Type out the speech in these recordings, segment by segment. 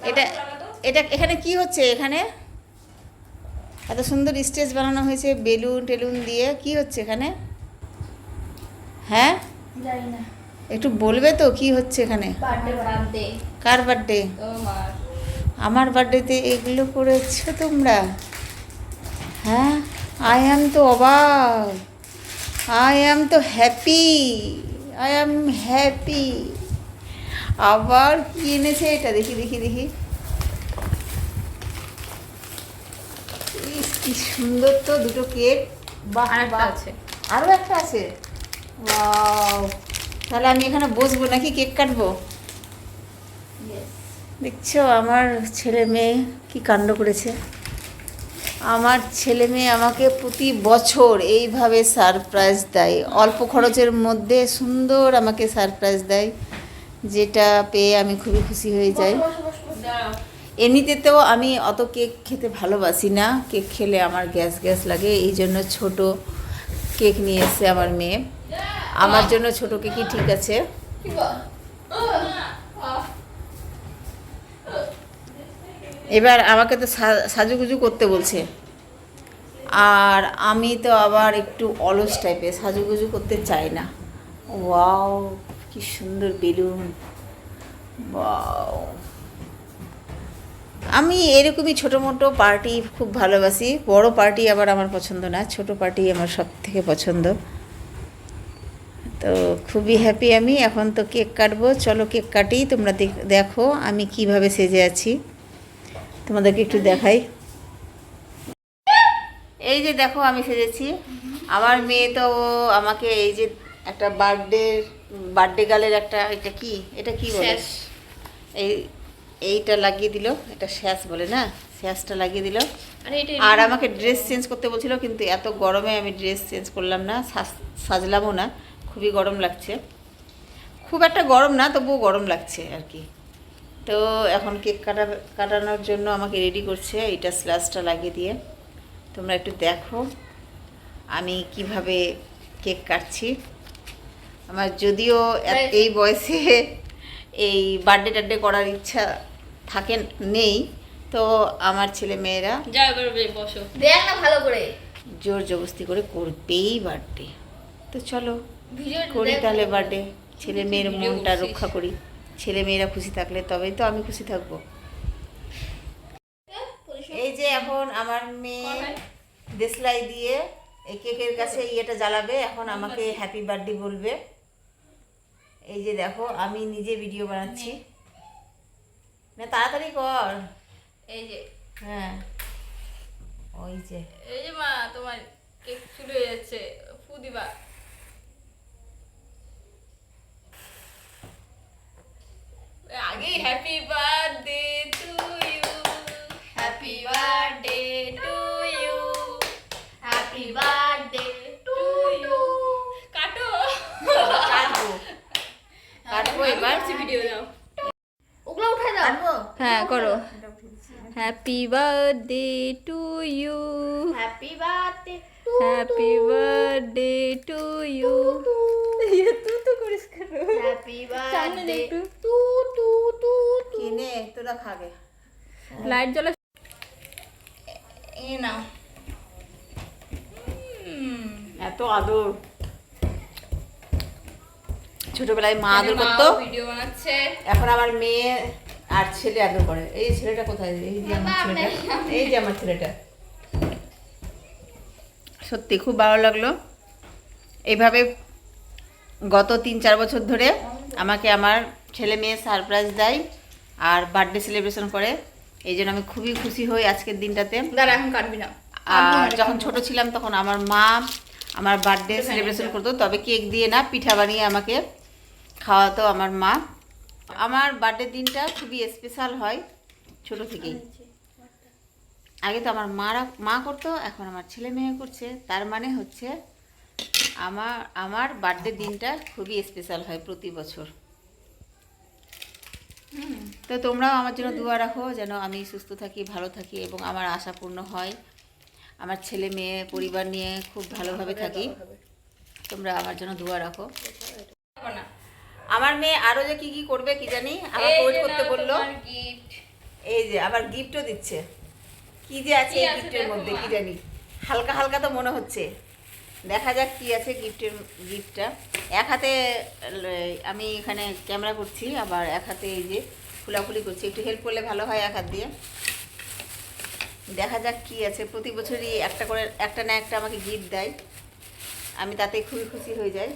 এটা এটা এখানে কি হচ্ছে এখানে? এত সুন্দর স্টেজ বানানো হয়েছে বেলুন টেলুন দিয়ে। কি হচ্ছে এখানে? হ্যাঁ? একটু বলবে তো কি হচ্ছে এখানে? কার বার্থডে আমার বার্থডেতে এগুলো করেছ তোমরা? হ্যাঁ? আই অ্যাম তো অবাক। আই অ্যাম তো হ্যাপি আই অ্যাম হ্যাপি আবার কি এনেছে এটা? দেখি দেখি দেখি। কি সুন্দর তো দুটো কেক। বাহ। আছে। আরও একটা আছে? তাহলে আমি এখানে বসবো নাকি? কেক কাটবো? দেখছ আমার ছেলে মেয়ে কি কাণ্ড করেছে। আমার ছেলে মেয়ে আমাকে প্রতি বছর এইভাবে সারপ্রাইজ দেয়। অল্প খরচের মধ্যে সুন্দর আমাকে সারপ্রাইজ দেয়। যেটা পেয়ে আমি খুবই খুশি হয়ে যাই। দাঁড়াও এমনিতেও আমি অত কেক খেতে ভালোবাসি না, কেক খেলে আমার গ্যাস গ্যাস লাগে, এই জন্য ছোট কেক নিয়ে এসে আমার মেয়ে। আমার জন্য ছোট কেকই ঠিক আছে। এবার আমাকে তো সাজুগুজু করতে বলছে। আর আমি তো আবার একটু অলস টাইপের সাজুগুজু করতে চাই না। ওয়াও। কি সুন্দর বেলুন। আমি এরকমই ছোটো মোটো পার্টি খুব ভালোবাসি। বড় পার্টি আবার আমার পছন্দ না, ছোট পার্টি আমার সব থেকে পছন্দ। তো খুবই হ্যাপি আমি। এখন তো কেক কাটবো। চলো কেক কাটি, তোমরা দেখ- আমি কীভাবে সেজে আছি। তোমাদেরকে একটু দেখাই। এই যে দেখো আমি সেজেছি। আমার মেয়ে তো আমাকে এই যে একটা বার্থডে বার্থডে গালের একটা এটা কি? এটা কি বলে? এই এইটা লাগিয়ে দিল এটা শ্যাস বলে না? শ্যাসটা লাগিয়ে দিল। আর আমাকে ড্রেস চেঞ্জ করতে বলছিল কিন্তু এত গরমে আমি ড্রেস চেঞ্জ করলাম না সাজ- সাজলামও না খুবই গরম লাগছে। খুব একটা গরম না তবুও গরম লাগছে আর কি। তো এখন কেক কাটা কাটানোর জন্য আমাকে রেডি করছে এইটা স্ল্যাশটা লাগিয়ে দিয়ে। তোমরা একটু দেখো আমি কীভাবে কেক কাটছি। আমার যদিও এই বয়সে এই বার্থডে টার্থডে করার ইচ্ছা থাকে নেই। তো আমার ছেলে মেয়েরা বসো। দেখ না ভালো করে? জোর জবস্তি করে করবেই বার্থডে তো চলো করি তাহলে বার্থডে ছেলে মেয়ের মনটা রক্ষা করি। ছেলে মেয়েরা খুশি থাকলে তবেই তো আমি খুশি থাকব। এই যে এখন আমার মেয়ে দেশলাই দিয়ে এই কেকের কাছে ইয়েটা জ্বালাবে এখন আমাকে হ্যাপি বার্থডে বলবে। এই যে দেখো আমি নিজে ভিডিও বানাচ্ছি। না তাড়াতাড়ি কর। এই যে। হ্যাঁ। ওই যে। এই যে মা তোমার কেক চুলে হয়ে যাচ্ছে। ফু দিবা। আগেই happy birthday to you happy birthday to you happy birthday to you কাটো কাটবো কাটবো এবার ভিডিও দাও ওগুলো উঠে দাও কাটবো হ্যাঁ করো happy birthday to you happy birthday happy birthday to you তুই তো করিস কেন হ্যাপি বার্থডে একটু টু টু টু কিনে তোরা খাবে লাইট জ্বলা এই নাও এত আদর ছোটবেলায় মা আদর করতো ভিডিও বানাচ্ছে এখন আমার মেয়ে আর ছেলে আদর করে। এই ছেলেটা কোথায়? এই যে আমার ছেলেটা। এই যে আমার ছেলেটা। সত্যি খুব ভালো লাগল। এইভাবে গত তিন চার বছর ধরে আমাকে আমার ছেলে মেয়ে সারপ্রাইজ দেয় আর বার্থডে সেলিব্রেশন করে। এই জন্য আমি খুবই খুশি হই আজকের দিনটাতে। দাঁড়া এখন কাটবি না। আর যখন ছোট ছিলাম তখন আমার মা আমার বার্থডে সেলিব্রেশন করতো তবে কেক দিয়ে না পিঠা বানিয়ে আমাকে খাওয়াতো আমার মা। আমার বার্থডে দিনটা খুবই স্পেশাল হয় ছোট থেকেই। আগে তো আমার মারা, মা করতো, এখন আমার ছেলে মেয়ে করছে। তার মানে হচ্ছে আমার আমার বার্থডে দিনটা খুবই স্পেশাল হয় প্রতি বছর। তো তোমরাও আমার জন্য দোয়া রাখো, যেন আমি সুস্থ থাকি, ভালো থাকি এবং আমার আশা পূর্ণ হয়। আমার ছেলে মেয়ে, পরিবার নিয়ে খুব ভালোভাবে থাকি। তোমরা আমার জন্য দোয়া রাখো। আমার মেয়ে আরও যে কি কি করবে কি জানি আমাকে ওয়েট করতে বলল। গিফট এই যে আবার গিফটও দিচ্ছে। কি যে আছে এই গিফটের মধ্যে। কি জানি। হালকা হালকা তো মনে হচ্ছে। দেখা যাক কি আছে গিফটের গিফটটা এক হাতে আমি এখানে ক্যামেরা করছি আবার এক হাতে এই যে ফুলাফুলি করছি। একটু হেল্প করলে ভালো হয় এক হাত দিয়ে। দেখা যাক কি আছে। প্রতি বছরই একটা করে একটা না একটা আমাকে গিফট দেয়। আমি তাতে খুবই খুশি হয়ে যাই।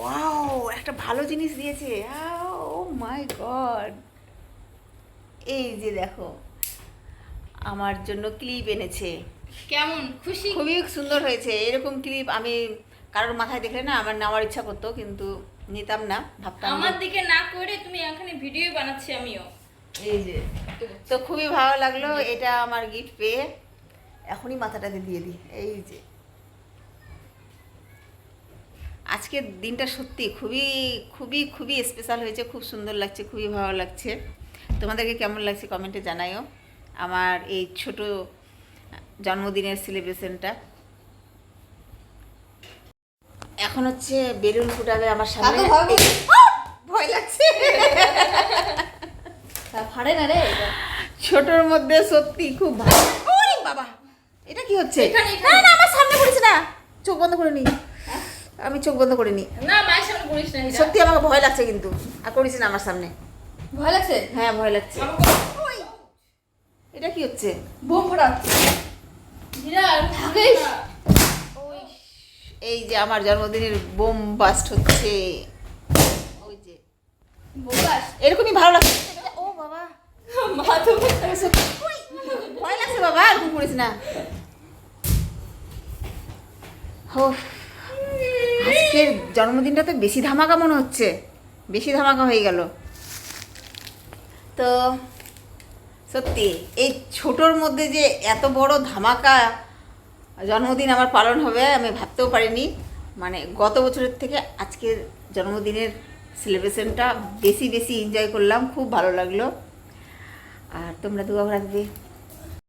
ওয়াও একটা ভালো জিনিস দিয়েছে। ও মাই গড এই যে দেখো আমার জন্য ক্লিপ এনেছে। কেমন? খুশি? খুবই সুন্দর হয়েছে। এরকম ক্লিপ আমি কারোর মাথায় দেখলে না আমার নেওয়ার ইচ্ছা করতো কিন্তু নিতাম না ভাবতাম আমার দিকে না করে তুমি এখানে ভিডিও বানাচ্ছি আমিও। এই যে তো খুবই ভালো লাগল এটা আমার গিফট পেয়ে। এখনই মাথাটাতে দিয়ে দিই। এই যে। আজকের দিনটা সত্যি খুবই খুবই খুবই স্পেশাল হয়েছে খুব সুন্দর লাগছে খুবই ভালো লাগছে। তোমাদেরকে কেমন লাগছে কমেন্টে জানাইও। আমার এই ছোট জন্মদিনের সেলিব্রেশনটা এখন হচ্ছে বেলুন ফুটাবে আমার সামনে। ভয় লাগছে। ফাড়ে না রে ছোটর মধ্যে সত্যি খুব ভালো। বাবা এটা কি হচ্ছে? না না আমার সামনে পড়েছে না। চোখ বন্ধ করে নি। আমি চোখ বন্ধ করে নি না মায়ের সামনে করিস না এটা। সত্যি আমাকে ভয় লাগছে কিন্তু। আর করিস না আমার সামনে। ভয় লাগছে? হ্যাঁ ভয় লাগছে। এটা কি হচ্ছে? বোম ফাটা হীরা, থাকিস। এই যে আমার জন্মদিনের বোম বাস্ট হচ্ছে। ওই যে। এরকমই ভালো লাগছে। ও বাবা। মা তো ওই, ভয় লাগছে বাবা আর ঘুম করিস না। হো আজকের জন্মদিনটা তো বেশি ধামাকা মনে হচ্ছে। বেশি ধামাকা হয়ে গেল। তো, সত্যি, এই ছোটোর মধ্যে যে এত বড় ধামাকা জন্মদিন আমার পালন হবে, আমি ভাবতেও পারিনি। মানে গত বছরের থেকে আজকের জন্মদিনের সেলিব্রেশনটা বেশি বেশি এনজয় করলাম, খুব ভালো লাগল। আর তোমরা দুয়া রাখবে।